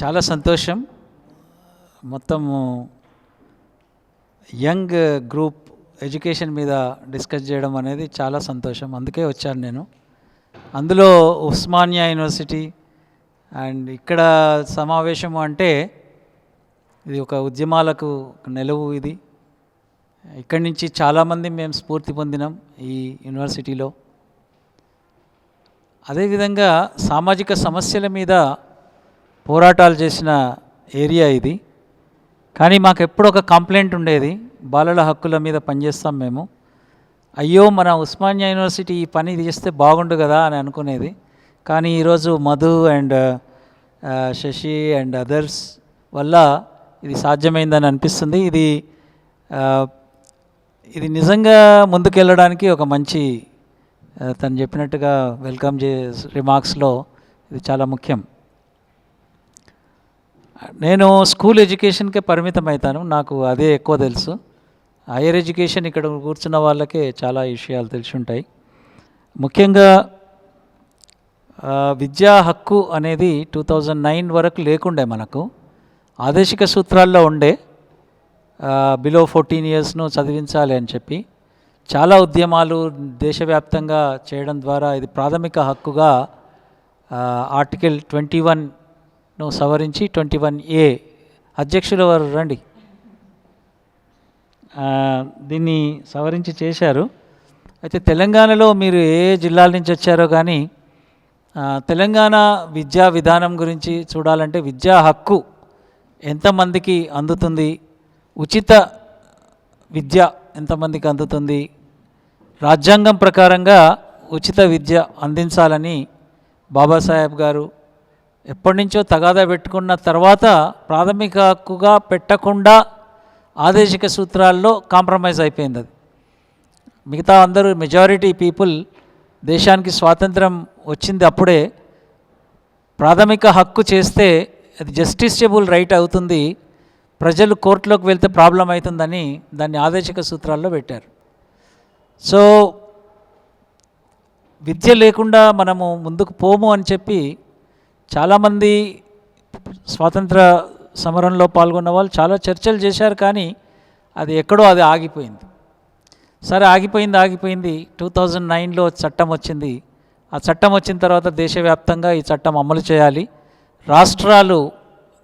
చాలా సంతోషం. మొత్తము యంగ్ గ్రూప్ ఎడ్యుకేషన్ మీద డిస్కస్ చేయడం అనేది చాలా సంతోషం. అందుకే వచ్చాను నేను. అందులో ఉస్మానియా యూనివర్సిటీ అండ్ ఇక్కడ సమావేశము అంటే ఇది ఒక ఉద్యమాలకు నెలవు ఇది. ఇక్కడి నుంచి చాలామంది మేము స్ఫూర్తి పొందినాం ఈ యూనివర్సిటీలో. అదేవిధంగా సామాజిక సమస్యల మీద పోరాటాలు చేసిన ఏరియా ఇది. కానీ మాకు ఎప్పుడు ఒక కంప్లైంట్ ఉండేది. బాలల హక్కుల మీద పనిచేస్తాం మేము. అయ్యో మన ఉస్మానియా యూనివర్సిటీ ఈ పని చేస్తే బాగుండు కదా అని అనుకునేది. కానీ ఈరోజు Madhu and Sashi and others వల్ల ఇది సాధ్యమైందని అనిపిస్తుంది. ఇది ఇది నిజంగా ముందుకెళ్ళడానికి ఒక మంచి తను చెప్పినట్టుగా వెల్కమ్ చే రిమార్క్స్లో ఇది చాలా ముఖ్యం. నేను స్కూల్ ఎడ్యుకేషన్కే పరిమితం అవుతాను నాకు అదే ఎక్కువ తెలుసు. హైయర్ ఎడ్యుకేషన్ ఇక్కడ కూర్చున్న వాళ్ళకే చాలా విషయాలు తెలిసి ఉంటాయి ముఖ్యంగా విద్యా హక్కు అనేది టూ థౌజండ్ నైన్ వరకు లేకుండే మనకు. ఆదేశిక సూత్రాల్లో ఉండే బిలో ఫోర్టీన్ ఇయర్స్ను చదివించాలి అని చెప్పి. చాలా ఉద్యమాలు దేశవ్యాప్తంగా చేయడం ద్వారా ఇది ప్రాథమిక హక్కుగా ఆర్టికల్ ట్వంటీ నువ్వు సవరించి ట్వంటీ వన్ ఏ. అధ్యక్షుల వారు రండి. దీన్ని సవరించి చేశారు. అయితే తెలంగాణలో మీరు ఏ జిల్లాల నుంచి వచ్చారో కానీ తెలంగాణ విద్యా విధానం గురించి చూడాలంటే విద్యా హక్కు ఎంతమందికి అందుతుంది? ఉచిత విద్య ఎంతమందికి అందుతుంది? రాజ్యాంగం ప్రకారంగా ఉచిత విద్య అందించాలని బాబాసాహెబ్ గారు ఎప్పటి నుంచో తగాదా పెట్టుకున్న తర్వాత ప్రాథమిక హక్కుగా పెట్టకుండా ఆదేశిక సూత్రాల్లో కాంప్రమైజ్ అయిపోయింది అది. మిగతా అందరూ మెజారిటీ పీపుల్ దేశానికి స్వాతంత్రం వచ్చింది అప్పుడే ప్రాథమిక హక్కు చేస్తే అది జస్టిసబుల్ రైట్ అవుతుంది ప్రజలు కోర్టులోకి వెళ్తే ప్రాబ్లం అవుతుందని దాన్ని ఆదేశిక సూత్రాల్లో పెట్టారు. సో విద్య లేకుండా మనము ముందుకు పోము అని చెప్పి చాలామంది స్వాతంత్ర సమరంలో పాల్గొన్న వాళ్ళు చాలా చర్చలు చేశారు కానీ అది ఎక్కడో అది ఆగిపోయింది. సరే ఆగిపోయింది ఆగిపోయింది. టూ థౌజండ్ నైన్లో చట్టం వచ్చింది. ఆ చట్టం వచ్చిన తర్వాత దేశవ్యాప్తంగా ఈ చట్టం అమలు చేయాలి. రాష్ట్రాలు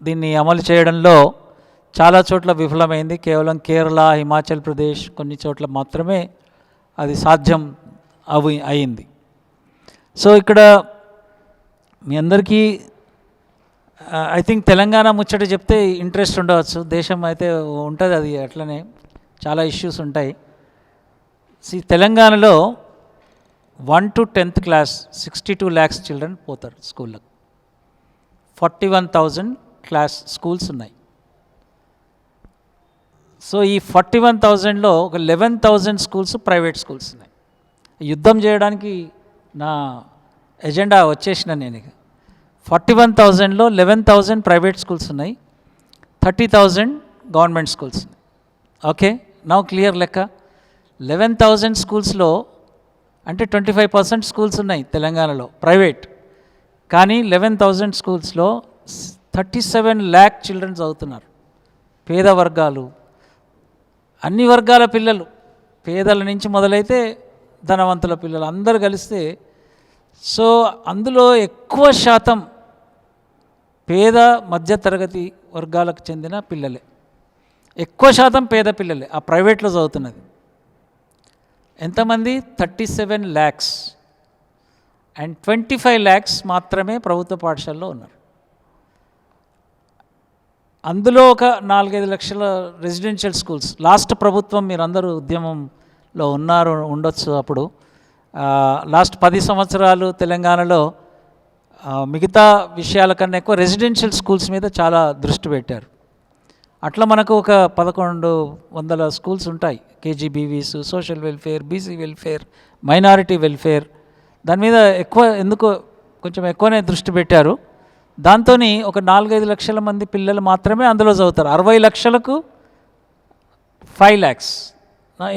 దీన్ని అమలు చేయడంలో చాలా చోట్ల విఫలమైంది. కేవలం కేరళ హిమాచల్ ప్రదేశ్ కొన్ని చోట్ల మాత్రమే అది సాధ్యం అవి అయింది. సో ఇక్కడ మీ అందరికీ ఐ థింక్ తెలంగాణ ముచ్చట చెప్తే ఇంట్రెస్ట్ ఉండవచ్చు. దేశం అయితే ఉంటుంది అది అట్లనే. చాలా ఇష్యూస్ ఉంటాయి. సి తెలంగాణలో one to tenth class sixty two lakhs children పోతారు స్కూళ్ళకు. Forty one thousand class schools ఉన్నాయి. సో ఈ ఫార్టీ వన్ థౌజండ్లో ఒక eleven thousand schools private schools ఉన్నాయి. యుద్ధం చేయడానికి నా ఎజెండా వచ్చేసిన నేను ఇక. ఫార్టీ వన్ థౌజండ్లో లెవెన్ థౌజండ్ ప్రైవేట్ స్కూల్స్ ఉన్నాయి. Thirty thousand government schools okay? Now clear లెక్క. లెవెన్ థౌజండ్ స్కూల్స్లో అంటే ట్వంటీ ఫైవ్ పర్సెంట్ స్కూల్స్ ఉన్నాయి తెలంగాణలో ప్రైవేట్. కానీ లెవెన్ థౌజండ్ స్కూల్స్లో థర్టీ సెవెన్ ల్యాక్ చిల్డ్రన్ చదువుతున్నారు. పేద వర్గాలు. అన్ని వర్గాల పిల్లలు. పేదల నుంచి మొదలైతే ధనవంతుల పిల్లలు. అందరూ కలిస్తే సో అందులో ఎక్కువ శాతం పేద మధ్యతరగతి వర్గాలకు చెందిన పిల్లలే. ఎక్కువ శాతం పేద పిల్లలే ఆ ప్రైవేట్లో చదువుతున్నది. ఎంతమంది? Thirty seven lakhs. And twenty five lakhs మాత్రమే ప్రభుత్వ పాఠశాలలో ఉన్నారు. అందులో ఒక నాలుగైదు లక్షల రెసిడెన్షియల్ స్కూల్స్. లాస్ట్ ప్రభుత్వం మీరందరూ ఉద్యమంలో ఉన్నారు ఉండొచ్చు అప్పుడు. లాస్ట్ పది సంవత్సరాలు తెలంగాణలో మిగతా విషయాల కన్నా ఎక్కువ రెసిడెన్షియల్ స్కూల్స్ మీద చాలా దృష్టి పెట్టారు. అట్లా మనకు ఒక పదకొండు వందల స్కూల్స్ ఉంటాయి. KGBVs social welfare BC welfare minority welfare. దాని మీద ఎక్కువ ఎందుకో కొంచెం ఎక్కువనే దృష్టి పెట్టారు. దాంతో ఒక నాలుగైదు లక్షల మంది పిల్లలు మాత్రమే అందులో చదువుతారు. అరవై లక్షలకు ఫైవ్ ల్యాక్స్.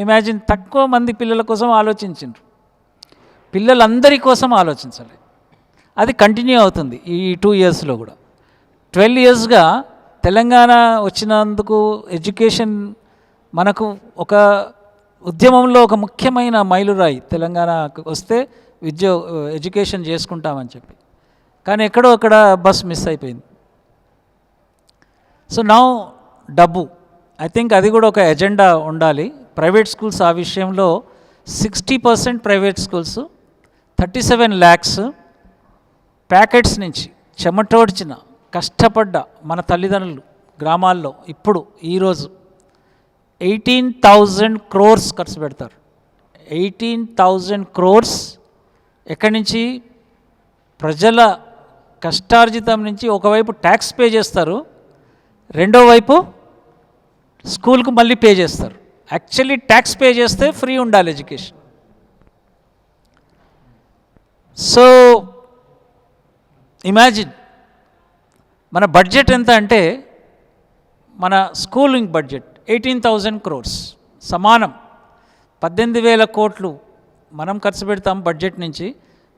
ఇమాజిన్ తక్కువ మంది పిల్లల కోసం ఆలోచించిండ్రు. పిల్లలందరి కోసం ఆలోచించాలి. అది కంటిన్యూ అవుతుంది ఈ టూ ఇయర్స్లో కూడా. ట్వెల్వ్ ఇయర్స్గా తెలంగాణ వచ్చినందుకు ఎడ్యుకేషన్ మనకు ఒక ఉద్యమంలో ఒక ముఖ్యమైన మైలురాయి తెలంగాణకు వస్తే విద్య ఎడ్యుకేషన్ చేసుకుంటామని చెప్పి. కానీ ఎక్కడో అక్కడ బస్ మిస్ అయిపోయింది. సో నా డబ్బు. ఐ థింక్ అది కూడా ఒక ఎజెండా ఉండాలి. ప్రైవేట్ స్కూల్స్ ఆ విషయంలో sixty percent private schools thirty seven lakhs packets నుంచి చెమటోడ్చిన కష్టపడ్డ మన తల్లిదండ్రులు గ్రామాల్లో ఇప్పుడు ఈరోజు ఎయిటీన్ థౌజండ్ క్రోర్స్ ఖర్చు పెడతారు. ఎయిటీన్ థౌజండ్ క్రోర్స్ ఎక్కడి నుంచి? ప్రజల కష్టార్జితం నుంచి ఒకవైపు ట్యాక్స్ పే చేస్తారు రెండో వైపు స్కూల్కు మళ్ళీ పే చేస్తారు. యాక్చువల్లీ ట్యాక్స్ పే చేస్తే ఫ్రీ ఉండాలి ఎడ్యుకేషన్. సో ఇమాజిన్ మన బడ్జెట్ ఎంత అంటే మన schooling budget eighteen thousand crores సమానం. పద్దెనిమిది వేల కోట్లు మనం ఖర్చు పెడతాం బడ్జెట్ నుంచి.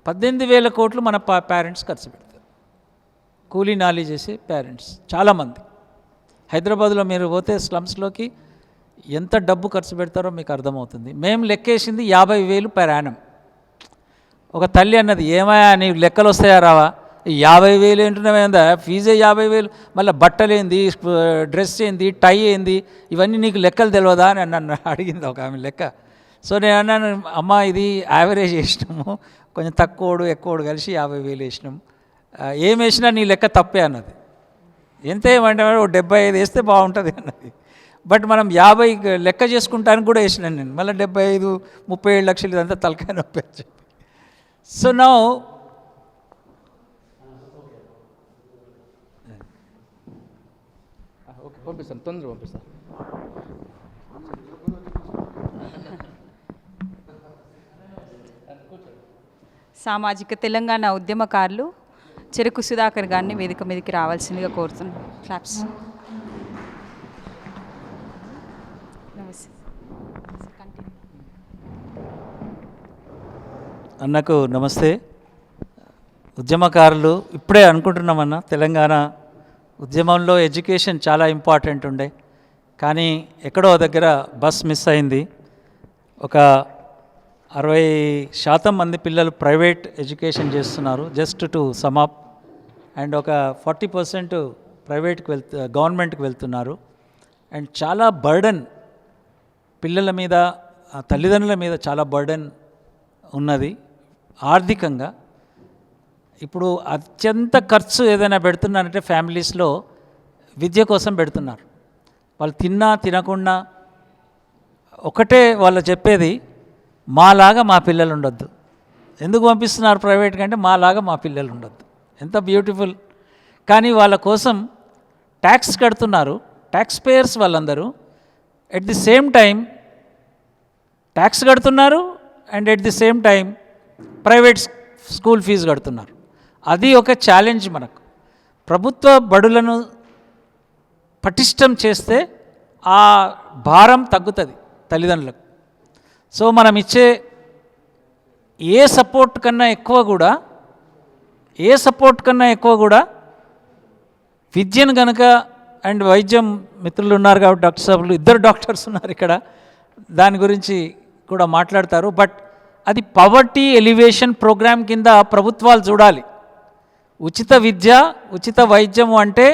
పద్దెనిమిది వేల కోట్లు మన పేరెంట్స్ ఖర్చు పెడతారు. కూలీ నాలీ చేసే పేరెంట్స్ చాలామంది. హైదరాబాద్లో మీరు పోతే స్లమ్స్లోకి ఎంత డబ్బు ఖర్చు పెడతారో మీకు అర్థమవుతుంది. మేము లెక్కేసింది యాభై వేలు పర్ ఒక తల్లి అన్నది ఏమయ్యా నీ లెక్కలు వస్తాయా రావా? యాభై వేలు ఏంటున్నావేందా ఫీజే యాభై వేలు మళ్ళీ బట్టలు ఏంది డ్రెస్ ఏంది టై ఏంది ఇవన్నీ నీకు లెక్కలు తెలియదా అని నన్ను అడిగింది ఒక ఆమె లెక్క. సో నేను అన్నాను అమ్మ ఇది యావరేజ్ వేసినాము కొంచెం తక్కువడు ఎక్కువడు కలిసి యాభై వేలు వేసినాం ఏం వేసినా నీ లెక్క తప్పే అన్నది. ఎంత ఏమంటే ఓ డెబ్బై ఐదు వేస్తే బాగుంటుంది అన్నది. బట్ మనం యాభై లెక్క చేసుకుంటానికి కూడా వేసినాను నేను. మళ్ళీ డెబ్బై ఐదు ముప్పై ఏడు లక్షలు ఇదంతా తలకాయ నొప్పి అని చెప్పి. సో నౌ ఓకే పంపిస్తాను తొందరగా పంపిస్తాను. సామాజిక తెలంగాణ ఉద్యమకారులు చెరుకు సుధాకర్ గారిని వేదిక మీదకి రావాల్సిందిగా కోరుతున్నాను క్లాప్స్ నమస్తే అన్నకు నమస్తే. ఉద్యమకారులు ఇప్పుడే అనుకుంటున్నామన్న తెలంగాణ ఉద్యమంలో ఎడ్యుకేషన్ చాలా ఇంపార్టెంట్ ఉండే. కానీ ఎక్కడో దగ్గర బస్ మిస్ అయింది. ఒక అరవై శాతం మంది పిల్లలు ప్రైవేట్ ఎడ్యుకేషన్ చేస్తున్నారు జస్ట్ టు సమాప్ అండ్ ఒక ఫార్టీ పర్సెంట్ ప్రైవేట్కి వెళ్తు గవర్నమెంట్కి వెళ్తున్నారు. అండ్ చాలా బర్డన్ పిల్లల మీద తల్లిదండ్రుల మీద చాలా బర్డెన్ ఉన్నది. ఆర్థికంగా ఇప్పుడు అత్యంత ఖర్చు ఏదైనా పెడుతున్నారంటే ఫ్యామిలీస్లో విద్య కోసం పెడుతున్నారు. వాళ్ళు తిన్నా తినకుండా ఒకటే వాళ్ళు చెప్పేది మాలాగా మా పిల్లలు ఉండొద్దు ఎందుకు పంపిస్తున్నారు ప్రైవేట్ కంటే మాలాగా మా పిల్లలు ఉండొద్దు ఎంత బ్యూటిఫుల్. కానీ వాళ్ళ కోసం ట్యాక్స్ కడుతున్నారు ట్యాక్స్ పేయర్స్ వాళ్ళందరూ. At the same time tax కడుతున్నారు and at the same time private school fees కడుతున్నారు. అది ఒక ఛాలెంజ్ మనకు. ప్రభుత్వ బడులను పటిష్టం చేస్తే ఆ భారం తగ్గుతుంది తల్లిదండ్రులకు. సో మనం ఇచ్చే ఏ సపోర్ట్ కన్నా ఎక్కువ కూడా ఏ సపోర్ట్ కన్నా ఎక్కువ కూడా విద్యను కనుక అండ్ వైద్యం మిత్రులు ఉన్నారు కాబట్టి డాక్టర్ సాబులు ఇద్దరు డాక్టర్స్ ఉన్నారు ఇక్కడ. దాని గురించి కూడా మాట్లాడతారు. బట్ అది పవర్టీ ఎలివేషన్ ప్రోగ్రాం కింద ప్రభుత్వాలు చూడాలి. ఉచిత విద్య ఉచిత వైద్యము అంటే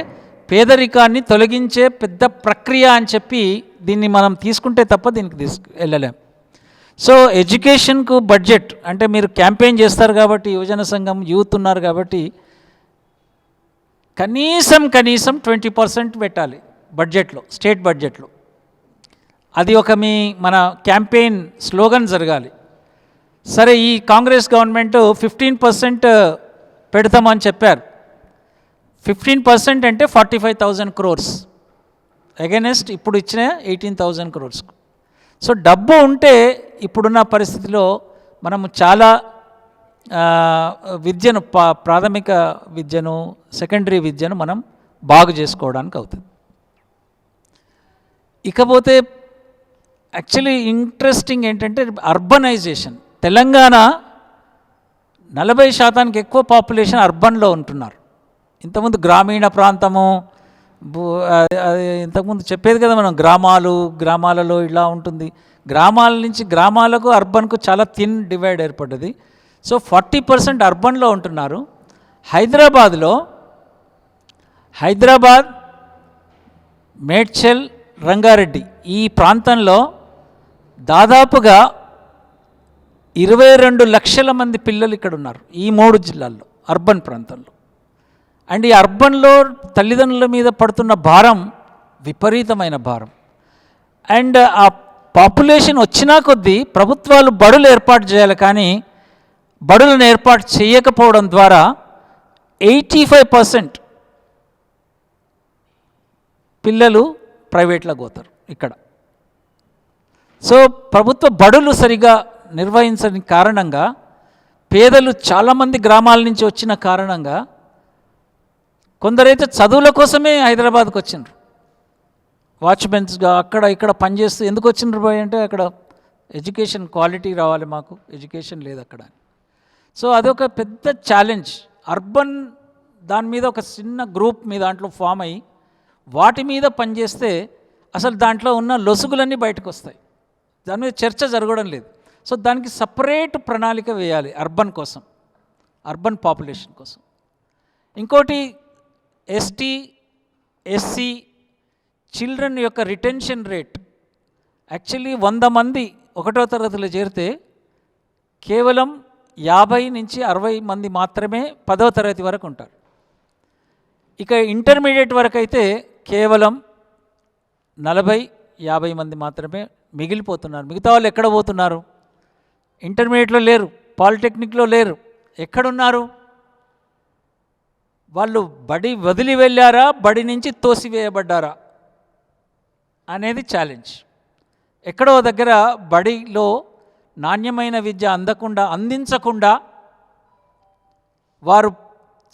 పేదరికాన్ని తొలగించే పెద్ద ప్రక్రియ అని చెప్పి దీన్ని మనం తీసుకుంటే తప్ప దీనికి తీసుకు వెళ్ళలేం. సో ఎడ్యుకేషన్కు బడ్జెట్ అంటే మీరు క్యాంపెయిన్ చేస్తారు కాబట్టి యువజన సంఘం యూత్ ఉన్నారు కాబట్టి కనీసం కనీసం ట్వంటీ పర్సెంట్ పెట్టాలి బడ్జెట్లో స్టేట్ బడ్జెట్లో అది ఒక మీ మన క్యాంపెయిన్ స్లోగన్ జరగాలి. సరే ఈ కాంగ్రెస్ గవర్నమెంట్ ఫిఫ్టీన్ పర్సెంట్ పెడతామని చెప్పారు. ఫిఫ్టీన్ పర్సెంట్ అంటే forty five thousand crores. Against ఇప్పుడు ఇచ్చిన ఎయిటీన్ థౌజండ్ క్రోర్స్. సో డబ్బు ఉంటే ఇప్పుడున్న పరిస్థితిలో మనము చాలా విద్యను పా ప్రాథమిక విద్యను సెకండరీ విద్యను మనం బాగు చేసుకోవడానికి అవుతుంది. ఇకపోతే యాక్చువల్లీ ఇంట్రెస్టింగ్ ఏంటంటే అర్బనైజేషన్ తెలంగాణ నలభై శాతానికి ఎక్కువ పాపులేషన్ అర్బన్లో ఉంటున్నారు. ఇంతకుముందు గ్రామీణ ప్రాంతము ఇంతకుముందు చెప్పేది కదా మనం గ్రామాలు గ్రామాలలో ఇలా ఉంటుంది. గ్రామాల నుంచి గ్రామాలకు అర్బన్కు చాలా థిన్ డివైడ్ ఏర్పడ్డది. సో ఫార్టీ పర్సెంట్ అర్బన్లో ఉంటున్నారు. హైదరాబాద్లో హైదరాబాద్ మేడ్చల్ రంగారెడ్డి ఈ ప్రాంతంలో దాదాపుగా ఇరవై రెండు లక్షల మంది పిల్లలు ఇక్కడ ఉన్నారు ఈ మూడు జిల్లాల్లో అర్బన్ ప్రాంతంలో. అండ్ ఈ అర్బన్లో తల్లిదండ్రుల మీద పడుతున్న భారం విపరీతమైన భారం. అండ్ ఆ పాపులేషన్ వచ్చినా కొద్దీ ప్రభుత్వాలు బడులు ఏర్పాటు చేయాలి కానీ బడులను ఏర్పాటు చేయకపోవడం ద్వారా ఎయిటీ ఫైవ్ పర్సెంట్ పిల్లలు ప్రైవేట్లోకి పోతారు ఇక్కడ. సో ప్రభుత్వ బడులు సరిగా నిర్వహించని కారణంగా పేదలు చాలామంది గ్రామాల నుంచి వచ్చిన కారణంగా కొందరైతే చదువుల కోసమే హైదరాబాద్కి వచ్చిండ్రు. వాచ్మెన్స్గా అక్కడ ఇక్కడ పనిచేస్తూ ఎందుకు వచ్చిండ్రు బాయ్ అంటే అక్కడ ఎడ్యుకేషన్ క్వాలిటీ రావాలి మాకు ఎడ్యుకేషన్ లేదు అక్కడ. సో అదొక పెద్ద ఛాలెంజ్. అర్బన్ దాని మీద ఒక చిన్న గ్రూప్ మీ దాంట్లో ఫామ్ అయ్యి వాటి మీద పనిచేస్తే అసలు దాంట్లో ఉన్న లొసుగులన్నీ బయటకు వస్తాయి. దాని మీద చర్చ జరగడం లేదు. సో దానికి సపరేట్ ప్రణాళిక వేయాలి అర్బన్ కోసం అర్బన్ పాపులేషన్ కోసం. ఇంకోటి ఎస్టీ ఎస్సీ చిల్డ్రన్ యొక్క రిటెన్షన్ రేట్. యాక్చువల్లీ వంద మంది ఒకటో తరగతిలో చేరితే కేవలం యాభై నుంచి అరవై మంది మాత్రమే పదవ తరగతి వరకు ఉంటారు. ఇక ఇంటర్మీడియట్ వరకు అయితే కేవలం నలభై యాభై మంది మాత్రమే మిగిలిపోతున్నారు. మిగతా వాళ్ళు ఎక్కడ పోతున్నారు? ఇంటర్మీడియట్లో లేరు పాలిటెక్నిక్లో లేరు. ఎక్కడున్నారు? వాళ్ళు బడి వదిలి వెళ్ళారా బడి నుంచి తోసివేయబడ్డారా అనేది ఛాలెంజ్ ఎక్కడో దగ్గర బడిలో నాణ్యమైన విద్య అందకుండా అందించకుండా వారు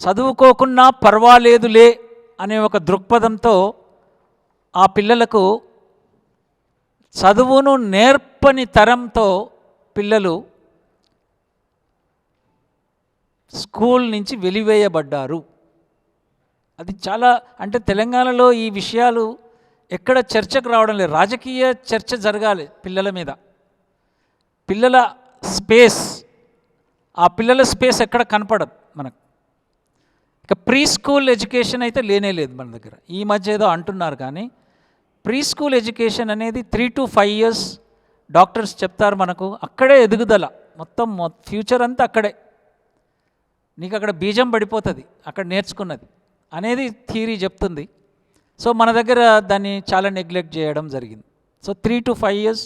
చదువుకోకున్నా పర్వాలేదులే అనే ఒక దృక్పథంతో ఆ పిల్లలకు చదువును నేర్పని తరంతో పిల్లలు స్కూల్ నుంచి వెలివేయబడ్డారు. అది చాలా అంటే తెలంగాణలో ఈ విషయాలు ఎక్కడ చర్చకు రావడం లేదు. రాజకీయ చర్చ జరగాలి పిల్లల మీద. పిల్లల స్పేస్ ఆ పిల్లల స్పేస్ ఎక్కడ కనపడదు మనకు. ఇక ప్రీ స్కూల్ ఎడ్యుకేషన్ అయితే లేనే లేదు మన దగ్గర. ఈ మధ్య ఏదో అంటున్నారు కానీ ప్రీ స్కూల్ ఎడ్యుకేషన్ అనేది three to five years doctors చెప్తారు మనకు అక్కడే ఎదుగుదల. మొత్తం ఫ్యూచర్ అంతా అక్కడే. నీకు అక్కడ బీజం పడిపోతుంది అక్కడ నేర్చుకున్నది అనేది థియరీ చెప్తుంది. సో మన దగ్గర దాన్ని చాలా నెగ్లెక్ట్ చేయడం జరిగింది. So three to five years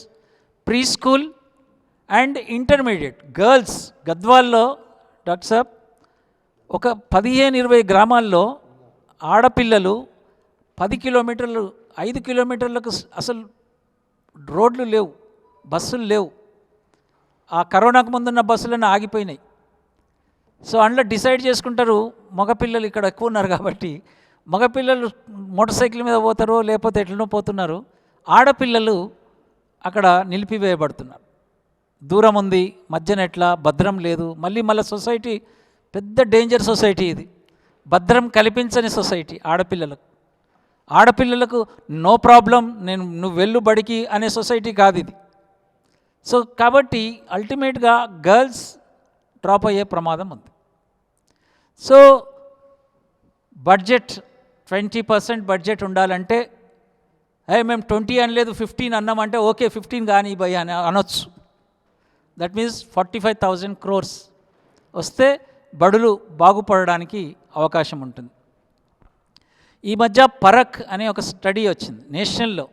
pre school and intermediate. Girls గద్వాల్లో doctor సాబ్ ఒక పదిహేను ఇరవై గ్రామాల్లో ఆడపిల్లలు పది కిలోమీటర్లు ఐదు కిలోమీటర్లకు అసలు రోడ్లు లేవు. బస్సులు లేవు. ఆ కరోనాకు ముందున్న బస్సులన్నీ ఆగిపోయినాయి. సో అందులో డిసైడ్ చేసుకుంటారు మగపిల్లలు ఇక్కడ ఎక్కువ ఉన్నారు కాబట్టి మగపిల్లలు మోటార్ సైకిల్ మీద పోతారో లేకపోతే ఎట్లనో పోతున్నారు. ఆడపిల్లలు అక్కడ నిలిపివేయబడుతున్నారు. దూరం ఉంది మధ్యన ఎట్లా భద్రం లేదు. మళ్ళీ మళ్ళీ సొసైటీ పెద్ద డేంజర్ సొసైటీ ఇది. భద్రం కల్పించని సొసైటీ ఆడపిల్లలకు. ఆడపిల్లలకు నో ప్రాబ్లం నేను నువ్వు వెళ్ళు బడికి అనే సొసైటీ కాదు ఇది. సో కాబట్టి అల్టిమేట్గా గర్ల్స్ డ్రాప్ అయ్యే ప్రమాదం ఉంది. So budget twenty percent budget ఉండాలంటే ఏ మేము ట్వంటీ అనలేదు ఫిఫ్టీన్ అన్నామంటే ఓకే ఫిఫ్టీన్ కానీ భయ అని అనొచ్చు. That means forty five thousand crores వస్తే బడులు బాగుపడడానికి అవకాశం ఉంటుంది. ఈ మధ్య పరక్ అనే ఒక స్టడీ వచ్చింది నేషనల్లో.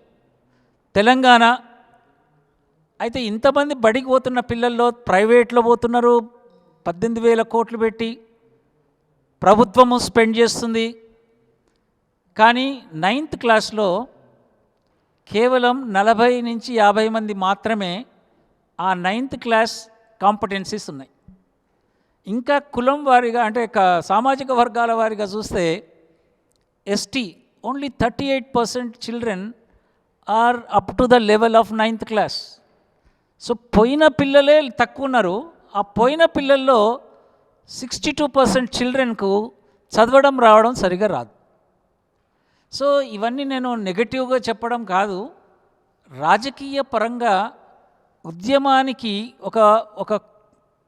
తెలంగాణ అయితే ఇంతమంది బడికి పోతున్న పిల్లల్లో ప్రైవేట్లో పోతున్నారు పద్దెనిమిది వేల కోట్లు పెట్టి ప్రభుత్వము స్పెండ్ చేస్తుంది. కానీ నైన్త్ క్లాస్లో కేవలం నలభై నుంచి యాభై మంది మాత్రమే ఆ నైన్త్ క్లాస్ కాంపిటెన్సీస్ ఉన్నాయి. ఇంకా కులం వారిగా అంటే సామాజిక వర్గాల వారిగా చూస్తే ST only thirty eight percent children are up to the level of ninth class. So పోయిన పిల్లలే తక్కువ ఉన్నారు. ఆ పోయిన పిల్లల్లో సిక్స్టీ టూ పర్సెంట్ చిల్డ్రన్కు చదవడం రావడం సరిగా రాదు. సో ఇవన్నీ నేను నెగటివ్గా చెప్పడం కాదు. రాజకీయ పరంగా ఉద్యమానికి ఒక ఒక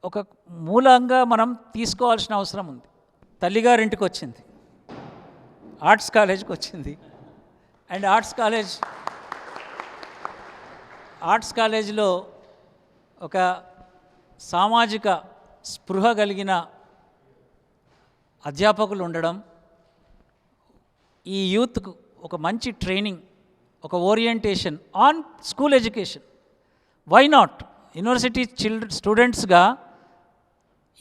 ఒక మూలంగా మనం తీసుకోవాల్సిన అవసరం ఉంది. తల్లిగారింటికి వచ్చింది. ఆర్ట్స్ కాలేజ్కి వచ్చింది. అండ్ ఆర్ట్స్ కాలేజ్ ఆర్ట్స్ కాలేజీలో ఒక సామాజిక స్పృహ కలిగిన అధ్యాపకులు ఉండడం ఈ యూత్కు ఒక మంచి ట్రైనింగ్ ఒక orientation on school education. Why not university children స్టూడెంట్స్గా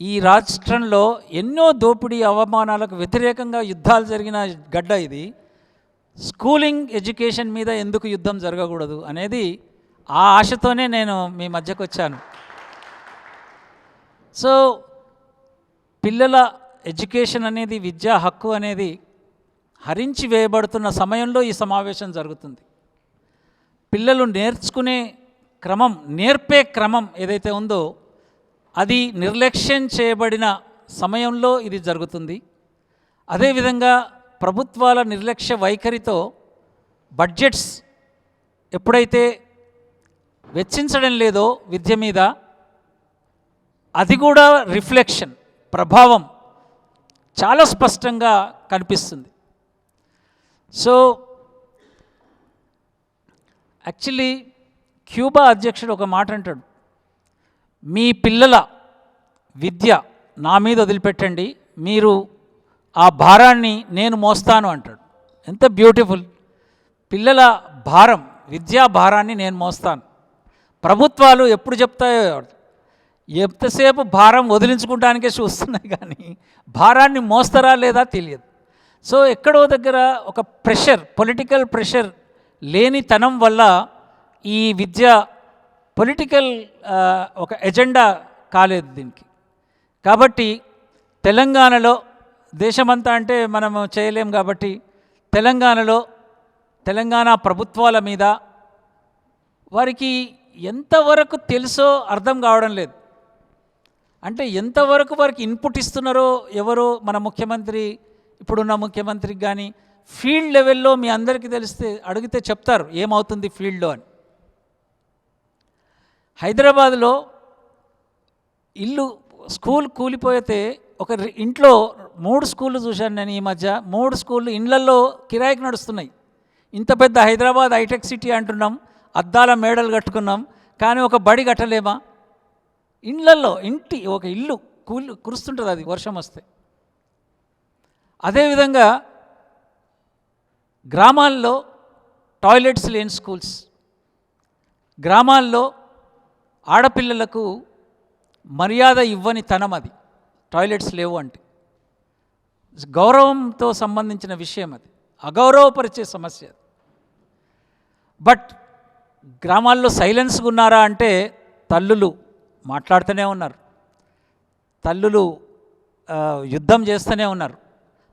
ఈ రాష్ట్రంలో ఎన్నో దోపిడీ అవమానాలకు వ్యతిరేకంగా యుద్ధాలు జరిగిన గడ్డ ఇది. స్కూలింగ్ ఎడ్యుకేషన్ మీద ఎందుకు యుద్ధం జరగకూడదు అనేది ఆ ఆశతోనే నేను మీ మధ్యకు వచ్చాను సో పిల్లల ఎడ్యుకేషన్ అనేది విద్యా హక్కు అనేది హరించి వేయబడుతున్న సమయంలో ఈ సమావేశం జరుగుతుంది. పిల్లలు నేర్చుకునే క్రమం నేర్పే క్రమం ఏదైతే ఉందో అది నిర్లక్ష్యం చేయబడిన సమయంలో ఇది జరుగుతుంది. అదేవిధంగా ప్రభుత్వాల నిర్లక్ష్య వైఖరితో బడ్జెట్స్ ఎప్పుడైతే వెచ్చించడం లేదో విద్య మీద అది కూడా రిఫ్లెక్షన్ ప్రభావం చాలా స్పష్టంగా కనిపిస్తుంది. సో యాక్చువల్లీ క్యూబా అధ్యక్షుడు ఒక మాట అంటాడు. మీ పిల్లల విద్య నా మీద వదిలిపెట్టండి మీరు ఆ భారాన్ని నేను మోస్తాను అంటాడు. ఎంత బ్యూటిఫుల్. పిల్లల భారం విద్యా భారాన్ని నేను మోస్తాను. ప్రభుత్వాలు ఎప్పుడు చెప్తాయో ఎంతసేపు భారం వదిలించుకుంటానికే చూస్తున్నాయి కానీ భారాన్ని మోస్తారా లేదా తెలియదు. సో ఎక్కడో దగ్గర ఒక ప్రెషర్ పొలిటికల్ ప్రెషర్ లేనితనం వల్ల ఈ విద్య పొలిటికల్ ఒక ఎజెండా కాలేదు దీనికి. కాబట్టి తెలంగాణలో దేశమంతా అంటే మనము చేయలేం కాబట్టి తెలంగాణలో తెలంగాణ ప్రభుత్వాల మీద వారికి ఎంతవరకు తెలుసో అర్థం కావడం లేదు. అంటే ఎంతవరకు వారికి ఇన్పుట్ ఇస్తున్నారో ఎవరో మన ముఖ్యమంత్రి ఇప్పుడున్న ముఖ్యమంత్రికి కానీ ఫీల్డ్ లెవెల్లో మీ అందరికీ తెలిస్తే అడిగితే చెప్తారు ఏమవుతుంది ఫీల్డ్లో అని. హైదరాబాద్లో ఇల్లు స్కూల్ కూలిపోతే ఒక ఇంట్లో మూడు స్కూళ్ళు చూశాను నేను ఈ మధ్య మూడు స్కూళ్ళు ఇండ్లల్లో కిరాయికి నడుస్తున్నాయి. ఇంత పెద్ద హైదరాబాద్ హైటెక్ సిటీ అంటున్నాం అద్దాల మేడలు కట్టుకున్నాం కానీ ఒక బడి కట్టలేమా? ఇండ్లల్లో ఇంటి ఒక ఇల్లు కూలి కురుస్తుంటుంది అది వర్షం వస్తే. అదేవిధంగా గ్రామాల్లో టాయిలెట్స్ లేని స్కూల్స్. గ్రామాల్లో ఆడపిల్లలకు మర్యాద ఇవ్వని తనం అది టాయిలెట్స్ లేవు అంటే. గౌరవంతో సంబంధించిన విషయం అది అగౌరవపరిచే సమస్య అది. బట్ గ్రామాల్లో సైలెన్స్గా ఉన్నారా అంటే తల్లులు మాట్లాడుతూనే ఉన్నారు. తల్లులు యుద్ధం చేస్తూనే ఉన్నారు.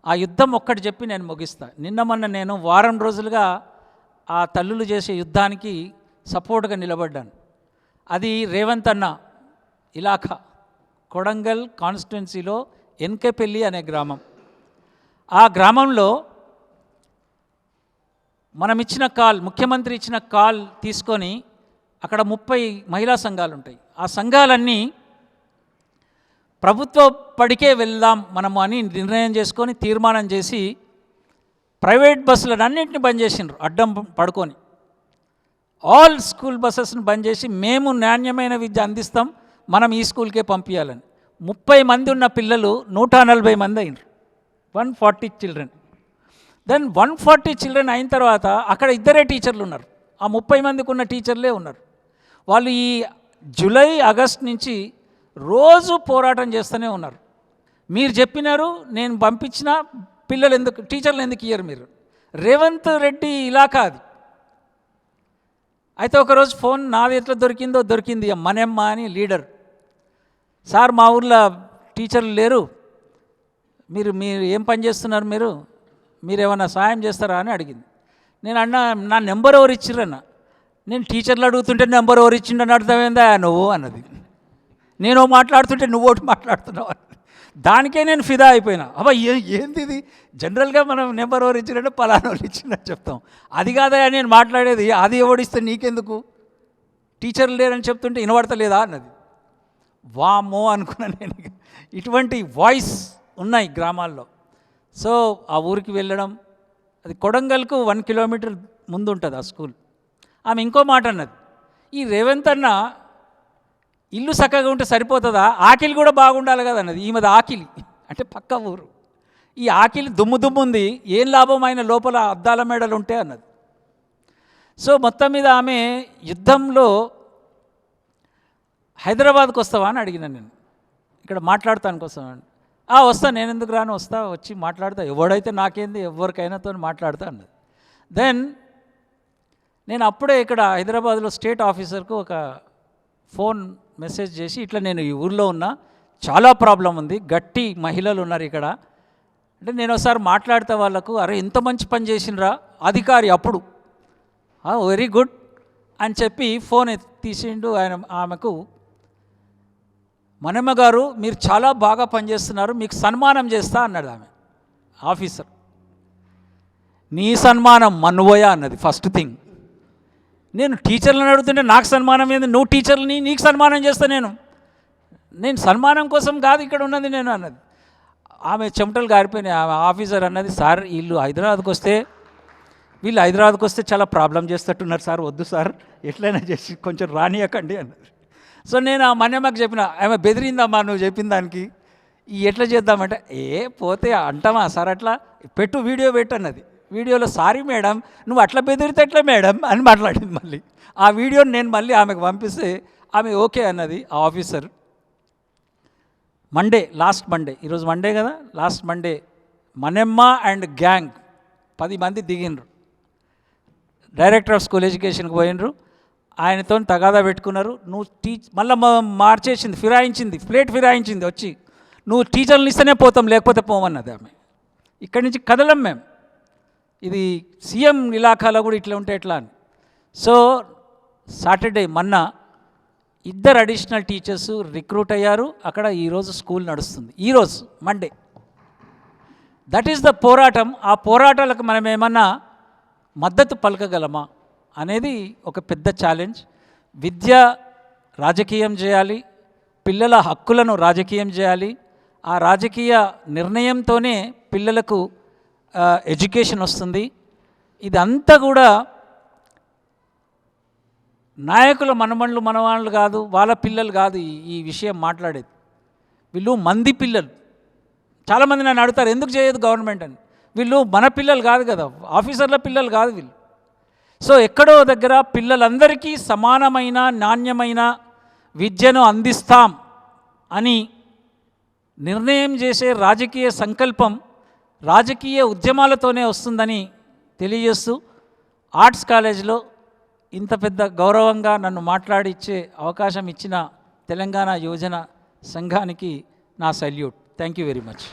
ఆ యుద్ధం ఒక్కటి చెప్పి నేను ముగిస్తా. నిన్న మొన్న నేను వారం రోజులుగా ఆ తల్లులు చేసే యుద్ధానికి సపోర్ట్గా నిలబడ్డాను. అది రేవంత్ అన్న ఇలాఖా కొడంగల్ కాన్స్టిట్యున్సీలో ఎన్కెపెల్లి అనే గ్రామం. ఆ గ్రామంలో మనం ఇచ్చిన కాల్ ముఖ్యమంత్రి ఇచ్చిన కాల్ తీసుకొని అక్కడ ముప్పై మహిళా సంఘాలు ఉంటాయి ఆ సంఘాలన్నీ ప్రభుత్వ పడికే వెళ్దాం మనము అని నిర్ణయం చేసుకొని తీర్మానం చేసి ప్రైవేట్ బస్సులను అన్నింటిని బంద్ చేసిండ్రు అడ్డం పడుకొని. ఆల్ స్కూల్ బస్సెస్ని బంద్ చేసి మేము నాణ్యమైన విద్య అందిస్తాం మనం ఈ స్కూల్కే పంపించాలని ముప్పై మంది ఉన్న పిల్లలు నూట నలభై మంది అయినరు. One forty children. Then one forty children అయిన తర్వాత అక్కడ ఇద్దరే టీచర్లు ఉన్నారు. ఆ ముప్పై మందికి ఉన్న టీచర్లే ఉన్నారు. వాళ్ళు ఈ జూలై ఆగస్ట్ నుంచి రోజు పోరాటం చేస్తూనే ఉన్నారు. మీరు చెప్పినారు నేను పంపించిన పిల్లలు ఎందుకు టీచర్లు ఎందుకు ఇయ్యరు మీరు? రేవంత్ రెడ్డి ఇలాకా అది అయితే ఒకరోజు ఫోన్ నాది ఎట్లా దొరికిందో దొరికింది. మనెమ్మ అని లీడర్. సార్ మా ఊర్లో టీచర్లు లేరు. మీరు మీరు ఏం పని చేస్తున్నారు మీరు? మీరేమన్నా సాయం చేస్తారా అని అడిగింది. నేను అన్న నా నెంబర్ ఎవరు ఇచ్చిరన్న నేను టీచర్లు అడుగుతుంటే నెంబర్ ఎవరు ఇచ్చిండని అర్థమైందా? నువ్వు అన్నది. నేను మాట్లాడుతుంటే నువ్వు ఒకటి మాట్లాడుతున్నావు అన్నది. దానికే నేను ఫిదా అయిపోయినా. అబ్బా ఏ ఏంది ఇది? జనరల్గా మనం నెంబర్ ఎవరు ఇచ్చినట్టు పలానా వాళ్ళు చెప్తాం. అది కాదా నేను మాట్లాడేది. అది ఎవడిస్తే నీకెందుకు? టీచర్లు లేరని చెప్తుంటే వినబడతలేదా అన్నది. వామో అనుకున్నా నేను. ఇటువంటి వాయిస్ ఉన్నాయి గ్రామాల్లో. సో ఆ ఊరికి వెళ్ళడం అది కొడంగల్కు వన్ కిలోమీటర్ ముందు ఉంటుంది ఆ స్కూల్. ఆమె ఇంకో మాట అన్నది ఈ రేవంత్ అన్న ఇల్లు చక్కగా ఉంటే సరిపోతుందా? ఆకిలి కూడా బాగుండాలి కదా? అన్నది. ఈమెది ఆకిలి. అంటే పక్క ఊరు. ఈ ఆకిలి దుమ్ము దుమ్ము ఉంది ఏం లాభం ఆయన లోపల అద్దాల మేడలు ఉంటే అన్నది. సో మొత్తం మీద ఆమె యుద్ధంలో హైదరాబాద్కు వస్తావా అని అడిగిన నేను. ఇక్కడ మాట్లాడతానికి వస్తాను వస్తా నేను ఎందుకు రాను? వస్తా వచ్చి మాట్లాడతా. ఎవడైతే నాకేంది ఎవరికైనాతో మాట్లాడతా అన్నది. దెన్ నేను అప్పుడే ఇక్కడ హైదరాబాద్లో స్టేట్ ఆఫీసర్కు ఒక ఫోన్ మెసేజ్ చేసి ఇట్లా నేను ఈ ఊర్లో ఉన్నా చాలా ప్రాబ్లం ఉంది గట్టి మహిళలు ఉన్నారు ఇక్కడ. అంటే నేను ఒకసారి మాట్లాడితే వాళ్ళకు అరే ఎంత మంచి పని చేసినరా అధికారి అప్పుడు. Very good. అని చెప్పి ఫోన్ తీసిండు ఆయన ఆమెకు. మనమ్మ గారు మీరు చాలా బాగా పనిచేస్తున్నారు మీకు సన్మానం చేస్తా అన్నాడు ఆమె ఆఫీసర్. నీ సన్మానం మన్నువయా అన్నది ఫస్ట్ థింగ్ నేను టీచర్లను అడుగుతుంటే నాకు సన్మానం ఏంది? నువ్వు టీచర్లని నీకు సన్మానం చేస్తా నేను. నేను సన్మానం కోసం కాదు ఇక్కడ ఉన్నది నేను అన్నది. ఆమె చెమటలు గారిపోయినాయి. ఆమె ఆఫీసర్ అన్నది సార్ వీళ్ళు హైదరాబాద్కి వస్తే వీళ్ళు హైదరాబాద్కి వస్తే చాలా ప్రాబ్లం చేస్తట్టున్నారు సార్ వద్దు సార్ ఎట్లయినా చేసి కొంచెం రానియకండి అన్నది. సో నేను ఆ మన్యమ్మకి చెప్పిన ఆమె బెదిరిందమ్మా నువ్వు చెప్పిన దానికి? ఎట్లా చేద్దామంటే ఏ పోతే అంటామా సార్ అట్లా? పెట్టు వీడియో పెట్టు అన్నది. వీడియోలో సారీ మేడం నువ్వు అట్లా బెదిరితే ఎట్లా మేడం? అని మాట్లాడింది మళ్ళీ. ఆ వీడియోని నేను మళ్ళీ ఆమెకు పంపిస్తే ఆమె ఓకే అన్నది ఆ ఆఫీసర్. మండే లాస్ట్ మండే ఈరోజు మండే కదా? Last Monday Manemma and gang పది మంది దిగినరు డైరెక్టర్ ఆఫ్ స్కూల్ ఎడ్యుకేషన్కి పోయినరు ఆయనతో తగాదా పెట్టుకున్నారు. నువ్వు టీచ్ మళ్ళీ మార్చేసింది ఫిరాయించింది ప్లేట్ ఫిరాయించింది వచ్చి నువ్వు టీచర్లు ఇస్తేనే పోతాం లేకపోతే పోమన్నది ఆమె. ఇక్కడి నుంచి కదలం మేము ఇది సీఎం ఇలాఖాలో కూడా ఇట్లా ఉంటే ఎట్లా అని. సో సాటర్డే మొన్న ఇద్దరు అడిషనల్ టీచర్స్ రిక్రూట్ అయ్యారు. అక్కడ ఈరోజు స్కూల్ నడుస్తుంది. ఈరోజు మండే. దట్ ఈస్ ద పోరాటం. ఆ పోరాటాలకు మనం ఏమన్నా మద్దతు పలకగలమా? అనేది ఒక పెద్ద ఛాలెంజ్ విద్య రాజకీయం చేయాలి పిల్లల హక్కులను రాజకీయం చేయాలి. ఆ రాజకీయ నిర్ణయంతోనే పిల్లలకు ఎడ్యుకేషన్ వస్తుంది. ఇదంతా కూడా నాయకుల మనమండ్లు మనవాళ్ళు కాదు వాళ్ళ పిల్లలు కాదు ఈ ఈ విషయం మాట్లాడేది. వీళ్ళు మంది పిల్లలు. చాలామంది నన్ను అడుగుతారు ఎందుకు చేయదు గవర్నమెంట్ అని. వీళ్ళు మన పిల్లలు కాదు కదా ఆఫీసర్ల పిల్లలు కాదు వీళ్ళు. సో ఎక్కడో దగ్గర పిల్లలందరికీ సమానమైన నాణ్యమైన విద్యను అందిస్తాం అని నిర్ణయం చేసే రాజకీయ సంకల్పం రాజకీయ ఉద్యమాలతోనే వస్తుందని తెలియజేస్తూ ఆర్ట్స్ కాలేజ్లో ఇంత పెద్ద గౌరవంగా నన్ను మాట్లాడిచ్చే అవకాశం ఇచ్చిన తెలంగాణ యువజన సంఘానికి నా salute. Thank you very much.